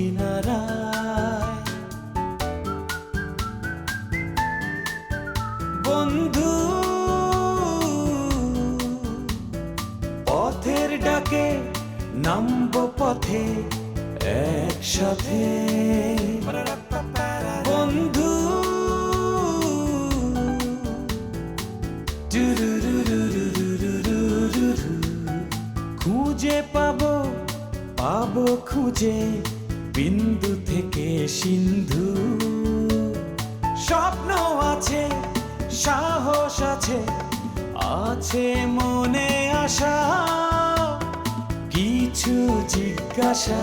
কিনারায়। বন্ধু পথের ডাকে নামব পথে একসাথে। বন্ধু খুঁজে পাবো পাবো খুঁজে বিন্দু থেকে সিন্ধু। স্বপ্ন আছে সাহস আছে আছে মনে আশা কিছু জিজ্ঞাসা।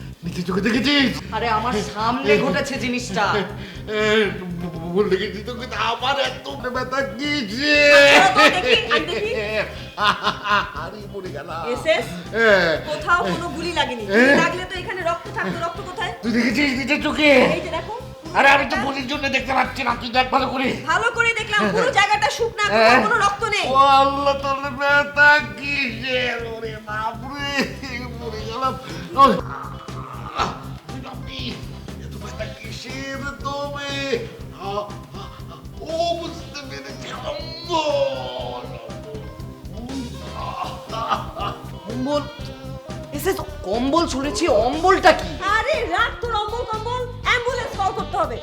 নিজে চোখে দেখেছিস আরে আমার সামনে ঘটেছে জিনিসটা। ভুল দেখেছি তো কিন্তু আমার এত ব্যথা তো আমি আরে মরে গেলাম। এসএস কোথাও কোনো গুলি লাগেনি। লাগলে তো এখানে রক্ত থাকতো রক্ত কোথায়? তুই দেখেছিস নিজের চোখে এই যে দেখো। আরে আমি তো বলির জন্য দেখতে পাচ্ছি না তুই দেখ ভালো করে। ভালো করে দেখলাম পুরো জায়গাটা শুকনা। কোনো রক্ত নেই। ও আল্লাহ তাহলে ব্যথা কিসে? ওরে বাপরে মরে গেলাম। কিসের তবে আহ, আহ, ও বুঝতে পেরেছি অম্বল। কম্বল এসে তো কম্বল শুনেছি অম্বলটা কি? আরে রাত তোর অম্বল কম্বল অ্যাম্বুলেন্স কল করতে হবে।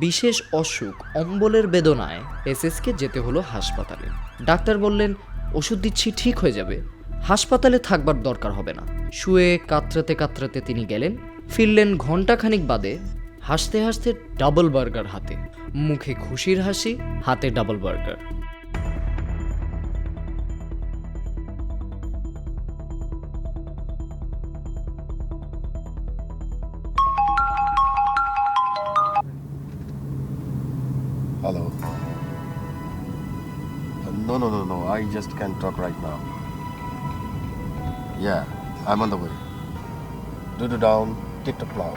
বিশেষ অসুখ অম্বলের বেদনায় এসএসকে যেতে হলো হাসপাতালে। ডাক্তার বললেন ওষুধ দিচ্ছি ঠিক হয়ে যাবে। হাসপাতালে থাকবার দরকার হবে না শুয়ে কাতরাতে কাতরাতে তিনি গেলেন ফিরলেন ঘন্টাখানিক বাদে হাসতে হাসতে ডাবল বার্গার হাতে মুখে খুশির হাসি হাতে double burger Hello. Uh, no, no, no, no. I just can't talk right now. Yeah, I'm on the way. Do the down, TikTok now.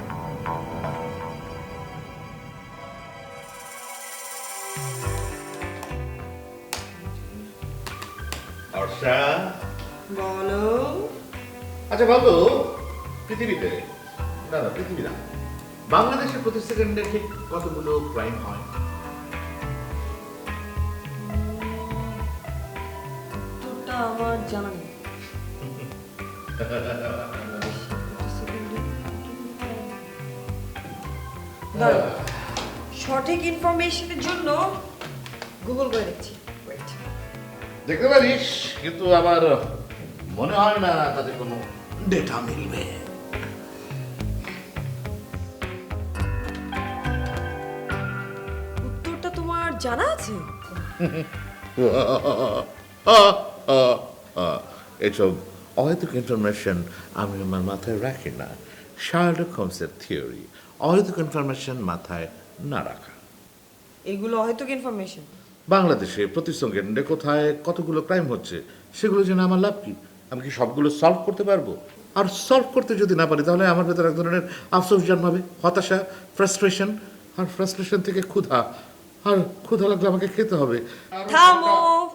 Barsha বলো আচ্ছা বলো পৃথিবীতে না না পৃথিবী না বাংলাদেশে প্রতি সেকেন্ডে ঠিক কতগুলো ক্রাইম হয় আমার জানা নেই। সঠিক ইনফরমেশনের জন্য গুগল করে দেখছি দেখতে পারিস কিন্তু আমার মনে হয় না তাদের কোনো ডেটা মিলবে উত্তরটা তোমার জানা আছে এসব অহেতুক ইনফরমেশন আমি আমার মাথায় রাখি না। শার্লক হোমসের থিওরি অহেতুক ইনফরমেশন মাথায় না রাখা। এগুলো হয়তো ইনফরমেশন বাংলাদেশে প্রতি সেকেন্ডে কোথায় কতগুলো ক্রাইম হচ্ছে সেগুলো জেনে আমার লাভ কি? আমি কি সবগুলো সলভ করতে পারব? আর সলভ করতে যদি না পারি তাহলে আমার ভেতরে এক ধরনের আফসোস জন্মাবে হতাশা ফ্রাস্ট্রেশন আর ফ্রাস্ট্রেশন থেকে ক্ষুধা। আর ক্ষুধা লাগলে আমাকে খেতে হবে। থামো!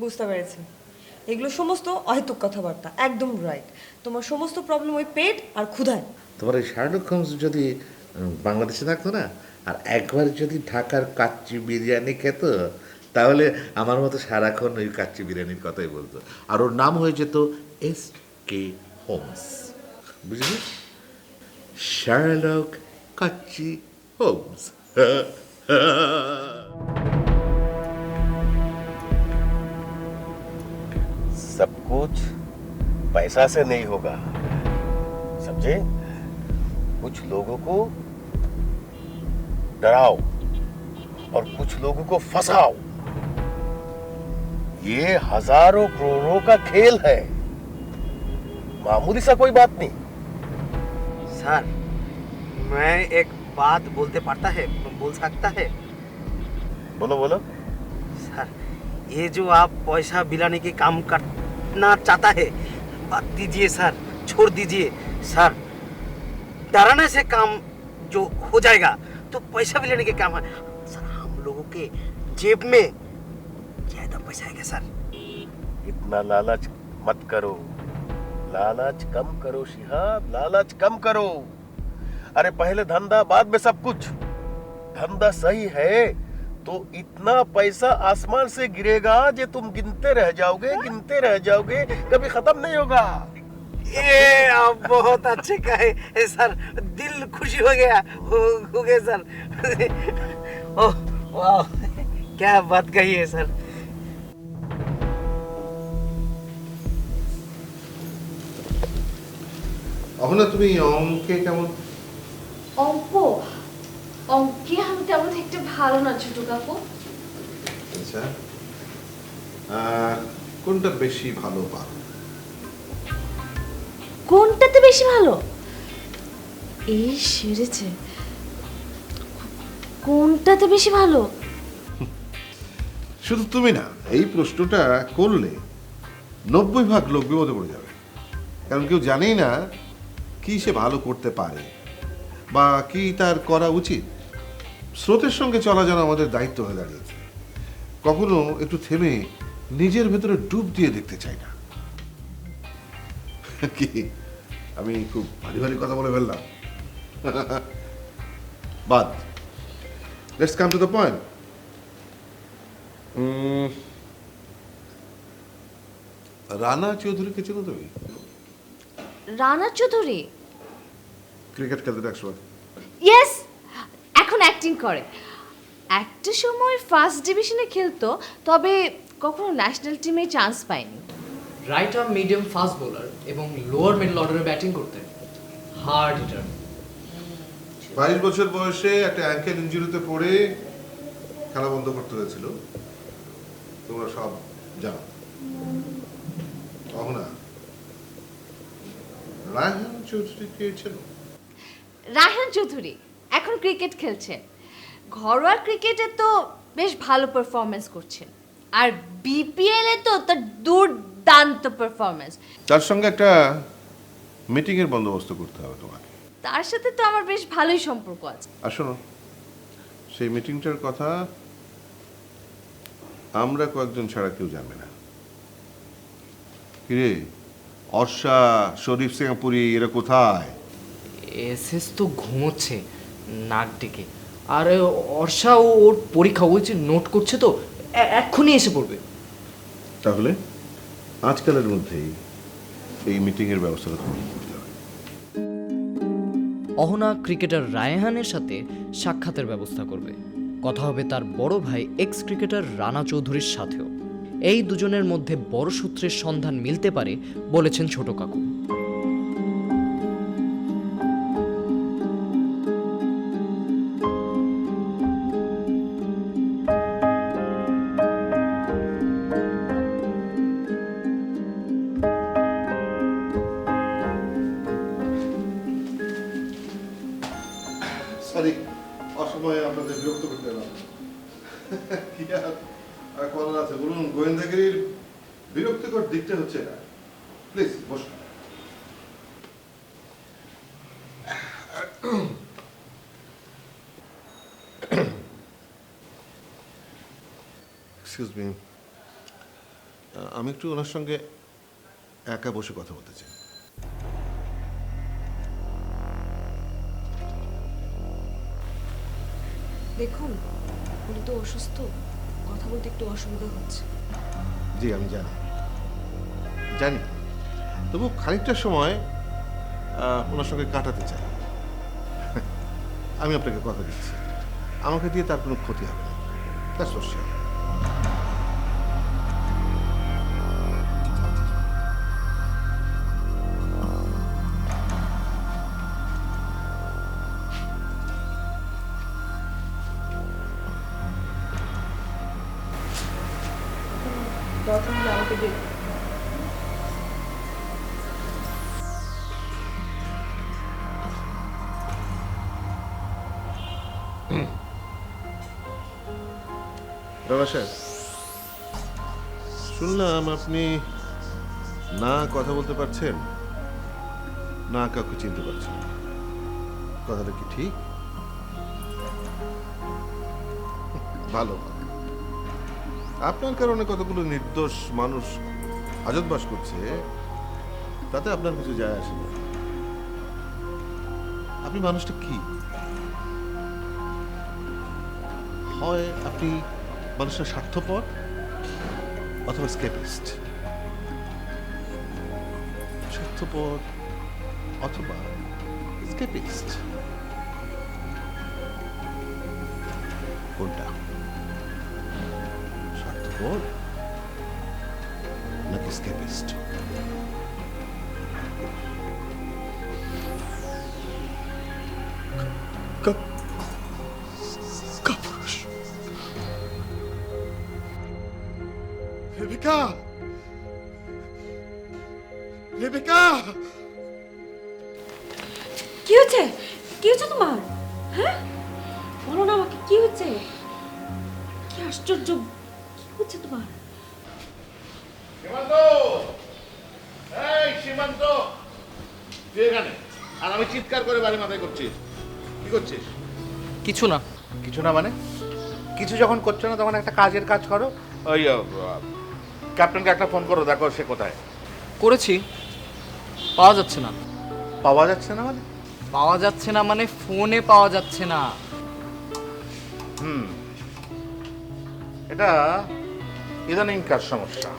বুঝতে পেরেছি। এগুলো সমস্ত অহেতুক কথাবার্তা, একদম রাইট তোমার সমস্ত প্রবলেম ওই পেট আর ক্ষুধায়। তোমার এই শার্লক হোমস যদি বাংলাদেশে থাকতো না, আর একবার যদি ঢাকার কাচ্চি বিরিয়ানি খেত, তাহলে আমার মতো সারাক্ষণ ওই কাচ্চি বিরিয়ানির কথাই বলতো। আর ওর নাম হয়ে যেত এস কে হোমস বুঝলি শার্লক কাচ্চি হোমস सब कुछ पैसा से नहीं होगा। समझे? कुछ लोगों को डराओ और कुछ लोगों को फंसाओ। ये हज़ारों करोड़ों का खेल है। मामूली सा कोई बात नहीं। सर मैं एक बात बोलते पड़ता है बोल सकता है? बोलो बोलो। सर ये जो आप पैसा बिलाने के काम करना चाहता है। बात दीजिए, सर। छोड़ दीजिए, सर। डराने से काम जो हो जाएगा तो पैसा भी लेने के काम है। सर, हम लोगों के जेब में ज़्यादा पैसा आएगा सर? इतना लालच मत करो। लालच कम करो, शिहाब। लालच कम करो। अरे, पहले धंधा, बाद में सब कुछ। धंधा सही है। तो इतना पैसा आसमान से गिरेगा जो तुम गिनते रह जाओगे गिनते रह जाओगे कभी खत्म नहीं होगा ये आप बहुत अच्छे कहे सर दिल खुशी हो गया हो, हो गया सर ओह वाह क्या बात कही है सर অহনা তুমি অঙ্কে কেমন অঙ্ক অঙ্কে আমি তেমন একটা ভালো না ছোট কাকু। আচ্ছা। কোনটা বেশি ভালো পারো কোনটাতে বেশি ভালো? এই সেরেছে। কোনটাতে বেশি ভালো? শুধু তুমি না এই প্রশ্নটা করলে নব্বই ভাগ লোক বিপদে পড়ে যাবে। কারণ কেউ জানেই না কি সে ভালো করতে পারে বা কি তার করা উচিত। স্রোতের সঙ্গে চলা যেন আমাদের দায়িত্ব হয়ে দাঁড়িয়েছে। কখনো একটু থেমে নিজের ভেতরে ডুব দিয়ে দেখতে চাই না। কি? আমি খুব ভারী ভারী কথা বলে ফেললাম। বাদ। Let's come to the point Rana চৌধুরীকে চেনো তুমি? রানা চৌধুরী? ক্রিকেট খেলতে একসময় ইয়েস অ্যাক্টিং করে। একটা সময় ফার্স্ট ডিভিশনে খেলতো তবে কখনো ন্যাশনাল টিমে চান্স পায়নি। Right arm medium fast bowler এবং লোয়ার মিডল অর্ডারে ব্যাটিং করতেন। হার্ড হিটার বাইশ বছর বয়সে একটা অ্যাঙ্কেল ইঞ্জুরিতে পড়ে খেলা বন্ধ করতে হয়েছিল। তোমরা সব জানো। অহনা রায়হান চৌধুরীকে চেনো রায়হান চৌধুরী এখন ক্রিকেট খেলছেন ঘরোয়া ক্রিকেটে তো বেশ ভালো পারফরমেন্স করছেন আর বিপিএল এ তো তার দুর্দান্ত পারফরমেন্স তার সঙ্গে একটা মিটিংয়ের বন্দোবস্ত করতে হবে তোমাকে। তার সাথে তো আমার বেশ ভালোই সম্পর্ক আছে। আর শোনো সেই মিটিংটার কথা আমরা কয়েকজন ছাড়া কেউ জানবে না। কিরে অর্ষা শরীফ সিংপুরি এরা কোথায়? এসএস তো ঘুমোচ্ছে নাক ডেকে। আর অর্ষা ও ওর পরীক্ষা ওই যে নোট করছে তো এক্ষুনি এসে পড়বে। তাহলে আজকালের মধ্যেই এই মিটিংয়ের ব্যবস্থাটা তোমাকে করতে হবে। অহনা ক্রিকেটার রায়হানের সাথে সাক্ষাতের ব্যবস্থা করবে। কথা হবে তার বড় ভাই এক্স ক্রিকেটার রানা চৌধুরীর সাথেও। এই দুজনের মধ্যে বড় সূত্রের সন্ধান মিলতে পারে বলেছেন ছোট কাকু। বিরক্তিকর দিকটা হচ্ছে এটা। প্লিজ বসুন এক্সকিউজ মি আমি একটু ওনার সঙ্গে একা বসে কথা বলতে চাই। দেখুন উনি তো অসুস্থ। কথা বলতে একটু অসুবিধা হচ্ছে। জি, আমি জানি। জানি। তবু খানিকটা সময় ওনার সঙ্গে কাটাতে চাই। আমি আপনাকে কথা দিচ্ছি। আমাকে দিয়ে তার কোনো ক্ষতি হবে না। That's for হলে আমাকে শুনলাম আপনি না কথা বলতে পারছেন, না কাউকে চিনতে পারছেন কথাটা কি ঠিক? ভালো ভালো। আপনার কারণে কতগুলো নির্দোষ মানুষ হাজত বাস করছে, তাতে আপনার কিছু যায় আসে না। আপনি মানুষটা কি? হয় আপনি মানুষের স্বার্থপর অথবা স্কেপিস্ট? স্বার্থপর অথবা স্কেপিস্ট? কোনটা? স্বার্থপর নাকি স্কেপিস্ট কি হচ্ছে? কি হচ্ছে তোমার? হ্যাঁ? বলো না আমাকে, কি হচ্ছে? কি আশ্চর্য হচ্ছে তোমার? সীমান্ত! এই সীমান্ত! তুই এখানে। আর আমি চিৎকার করে বাড়ি মাথায় করছিস কি করছিস? কিছু না। কিছু না মানে? কিছু যখন করছ না তখন একটা কাজের কাজ করো। ওই ক্যাপ্টেনকে একটা ফোন করো দেখো সে কোথায়। করেছি। পাওয়া যাচ্ছে না। পাওয়া যাচ্ছে না মানে? পাওয়া যাচ্ছে না মানে ফোনে পাওয়া যাচ্ছে না। হুম। এটা ইদানিংকার সমস্যা?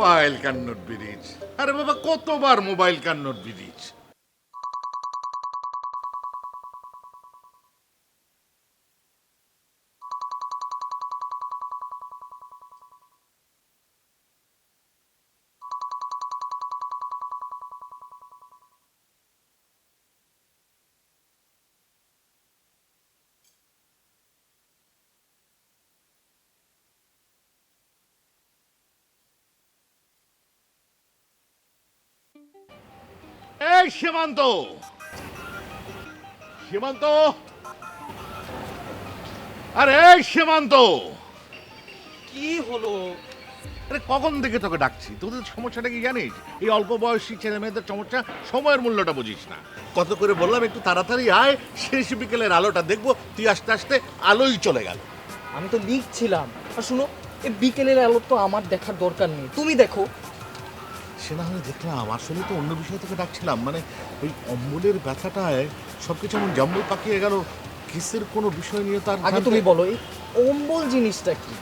Mobile cannot not be reach আরে বাবা কতবার মোবাইল কান্নট নট সীমান্ত। সীমান্ত। আরে সীমান্ত। কি হলো? আরে কখন থেকে তোকে ডাকছি? তোদের সমস্যাটা কি জানিস? এই অল্প বয়সী ছেলে মেয়েদের সমস্যা সময়ের মূল্যটা বুঝিস না। কত করে বললাম একটু তাড়াতাড়ি আয় শেষ বিকেলের আলোটা দেখব তুই আস্তে আস্তে আলোই চলে গেল। আমি তো লিখছিলাম। আর শুনো এই বিকেলের আলো তো আমার দেখার দরকার নেই। তুমি দেখো। সে না হলে দেখলাম আসলে তো অন্য বিষয় থেকে ডাকছিলাম। মানে ওই অম্বলের ব্যথাটায় সব কিছু এমন জম্বল পাকিয়ে গেল কেসের কোনো বিষয় নিয়ে তার আগে তুমি বলো এই অম্বল জিনিসটা কি?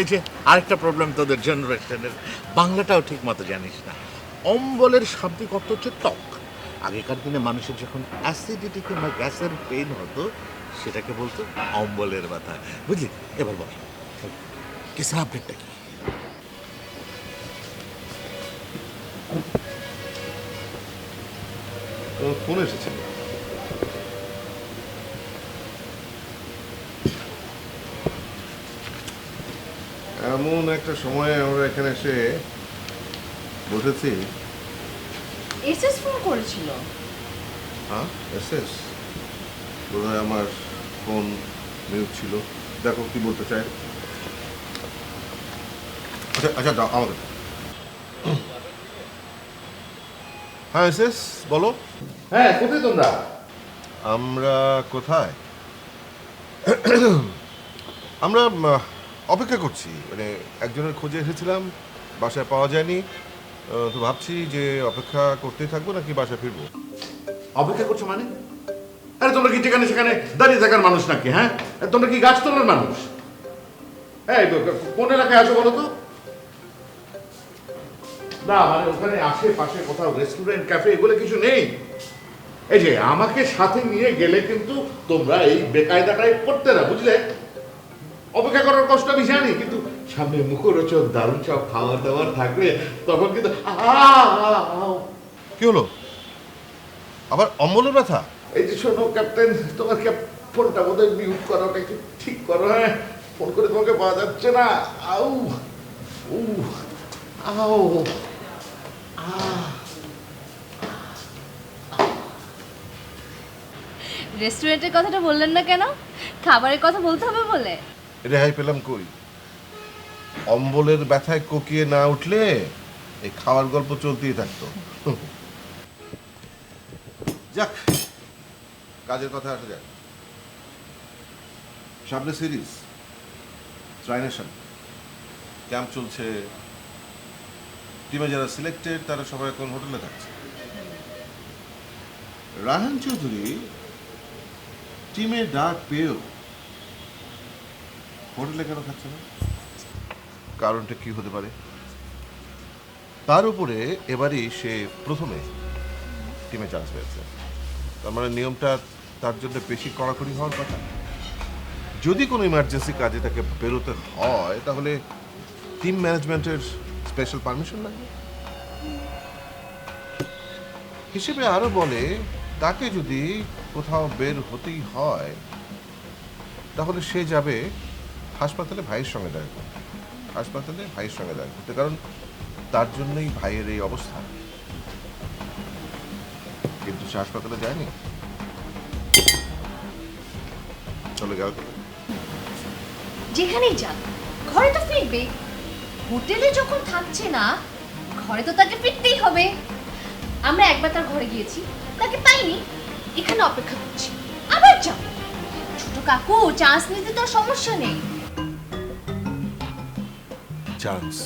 এই যে আরেকটা প্রবলেম তোদের জেনারেশনের বাংলাটাও ঠিক মতো জানিস না। অম্বলের শাব্দিক অর্থ হচ্ছে টক আগেকার দিনে মানুষের যখন অ্যাসিডিটি কিংবা গ্যাসের পেন হতো সেটাকে বলতো অম্বলের ব্যথা। বুঝলি? এবার বল কিসের আপডেটটা কি? তোর ফোন এসেছিল এমন একটা সময়ে আমরা এখানে এসে বসেছি। এসএস ফোন করেছিল। হ্যাঁ এস এস বোধহয় আমার ফোন মিউট ছিল। দেখো কি বলতে চাই আচ্ছা আচ্ছা দাও আমাকে হ্যাঁ এস এস বলো। হ্যাঁ কোথায় তোমরা? আমরা কোথায়? আমরা অপেক্ষা করছি। মানে একজনের খোঁজে এসেছিলাম বাসায় পাওয়া যায়নি। তো ভাবছি যে অপেক্ষা করতেই থাকব নাকি বাসায় ফিরবো? অপেক্ষা করছ মানে? আরে তোমরা কি যেখানে সেখানে দাঁড়িয়ে থাকার মানুষ নাকি হ্যাঁ? তোমরা কি গাছ তোলার মানুষ? এই কোন এলাকায় আছো বলো তো? না মানে ওখানে আশেপাশে কোথাও রেস্টুরেন্ট ক্যাফে এগুলো কিছু নেই। এই যে আমাকে সাথে নিয়ে গেলে কিন্তু তোমরা এই বেকায়দাটাই করতে না বুঝলে? অপেক্ষা করার কষ্ট আমি জানি কিন্তু সামনে মুখরোচক দারুণ সব খাবার দাবার থাকবে তখন কিন্তু আহ, আহ, আহ, কি হলো? আবার অম্বলের ব্যথা? এই যে শোনো ক্যাপ্টেন তোমার ফোনটা বোধহয় মিউট করো ওটা একটু ঠিক করো হ্যাঁ? ফোন করে তোমাকে পাওয়া যাচ্ছে না। আউ উ আউ রেস্টুরেন্টের কথাটা বললেন না কেন? খাবারের কথা বলতে হবে বলে। রেহাই পেলাম কই? অম্বলের ব্যথায় কোকিয়ে না উঠলে এই খাওয়ার গল্প চলতেই থাকতো। যাক, কাজের কথা আসা যাক। সামনে সিরিজ ট্রাইনেশন ক্যাম্প চলছে। টিমে যারা সিলেক্টেড, তারা সবাই এখন হোটেলে থাকছে। রাহান চৌধুরী টিমে ডাক পেয়েও হোটেলে কেন থাকছে না? কারণটা কি হতে পারে? তার উপরে এবারই সে প্রথমে টিমে চান্স পেয়েছে। তার মানে নিয়মটা তার জন্য বেশি কড়াকড়ি হওয়ার কথা। যদি কোনো ইমার্জেন্সি কাজে তাকে বেরোতে হয়, তাহলে টিম ম্যানেজমেন্টের স্পেশাল পারমিশন লাগবে। হিসেবে আরও বলে, তাকে যদি কোথাও বের হতেই হয়, তাহলে সে যাবে হাসপাতালে ভাইয়ের সঙ্গে দেখা করতে। হাসপাতালে ভাইয়ের সঙ্গে দেখা করতে, কারণ তার জন্যই ভাইয়ের এই অবস্থা। কিন্তু সে হাসপাতালে যায়নি। চলে কোথায়? যেখানেই যান ঘরে তো ফিরবে। হোটেলে যখন থাকছে না, ঘরে তো তাকে ফিরতেই হবে। আমরা একবার তার ঘরে গিয়েছি, তাকে পাইনি। এখানে অপেক্ষা করছি। আবার যাও। ছোট কাকু চান্স নিতে তো সমস্যা নেই। চান্স।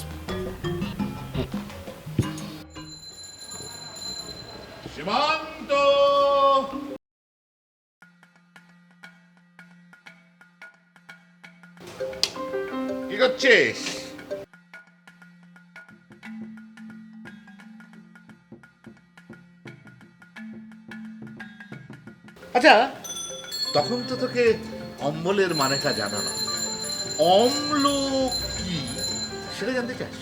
আচ্ছা তখন তো তোকে অম্বলের মানেটা জানানো অম্ল কি? সেটা জানতে চাস।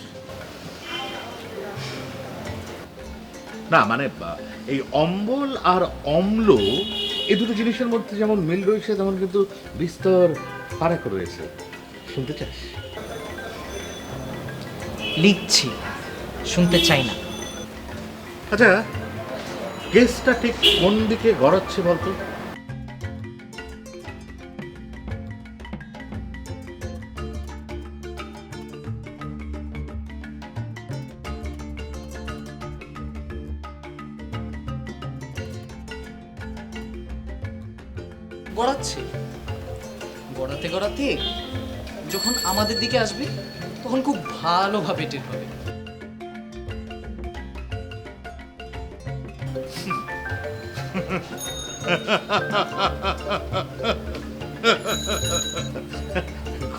না মানে এই অম্বল আর অম্ল এই দুটো জিনিসের মধ্যে যেমন মিল রয়েছে তেমন কিন্তু বিস্তর ফারাক রয়েছে। শুনতে চাস? লিখছি। শুনতে চাই না। আচ্ছা কেসটা ঠিক কোন দিকে গড়াচ্ছে বলতো? দিকে আসবে, তখন খুব ভালোভাবে টের পাবে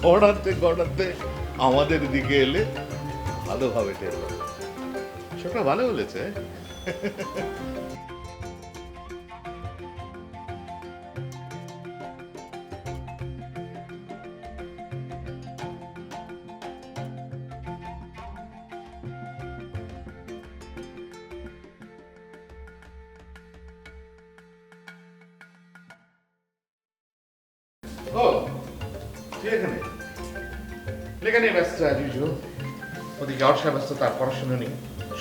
গড়াতে গড়াতে আমাদের দিকে এলে ভালোভাবে টের পাবে। ছোটটা ভালো বলেছে লেখা নিয়ে ব্যস্ত আজ ইউজুয়াল ওদিকে অর্ষা ব্যস্ত, তার পড়াশোনা নেই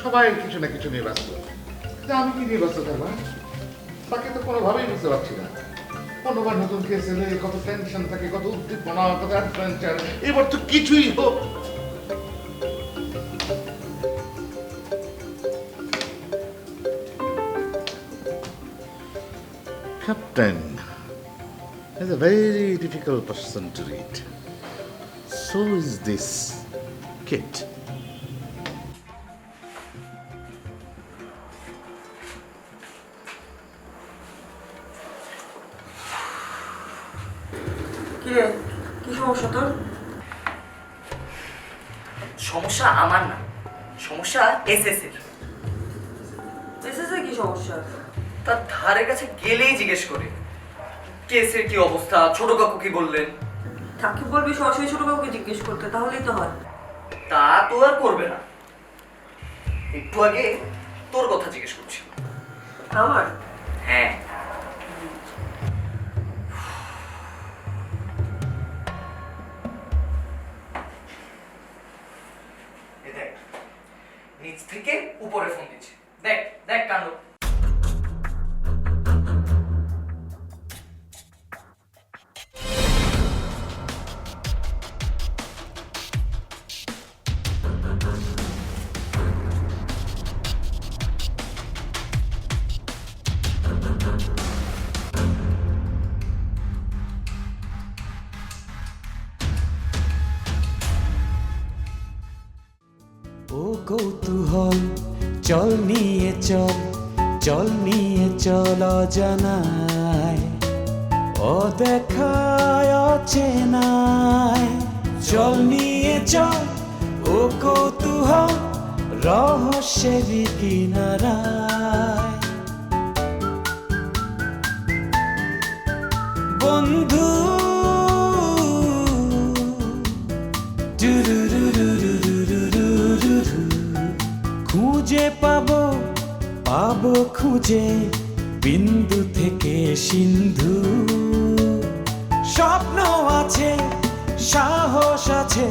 সবাই কিছু না কিছু নিয়ে ব্যস্ত। কিন্তু আমি কি নিয়ে ব্যস্ত থাকব হ্যাঁ? তাকে তো কোনোভাবেই বুঝতে পারছি না। অন্যবার নতুন কেস এলে কত টেনশন থাকে, কত উদ্দীপনা, কত অ্যাডভেঞ্চার এবার তো কিছুই হোক। Captain is a very difficult person to read. So is this kid. কি কি সমস্যা তোর? সমস্যা আমার না সমস্যা এসএস এর এসেছে কি সমস্যা? তার ধারে কাছে গেলেই জিজ্ঞেস করে। কেসের কি অবস্থা ছোট কাকু কি বললেন? তাকে বলবি সরাসরি ছোট কাউকে জিজ্ঞেস করতে তাহলেই তো হয়। তা তো আর করবে না। একটু আগে তোর কথা জিজ্ঞেস করছি আমার? হ্যাঁ। দেখ নিচ থেকে উপরে ফোন দিচ্ছে। দেখ দেখ কাণ্ড। চল চল নিয়ে চল জানায় ও দেখায় অচেনায়। চল নিয়ে চল, ও কৌতূহল, রহস্যের কিনারায়। বন্ধু খুঁজে পাবো পাবো খুঁজে বিন্দু থেকে সিন্ধু। স্বপ্ন আছে সাহস আছে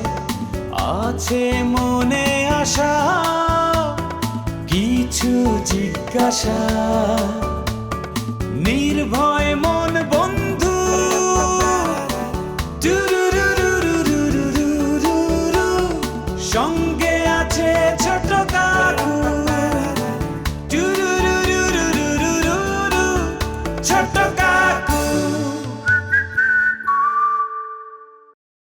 আছে মনে আশা কিছু জিজ্ঞাসা।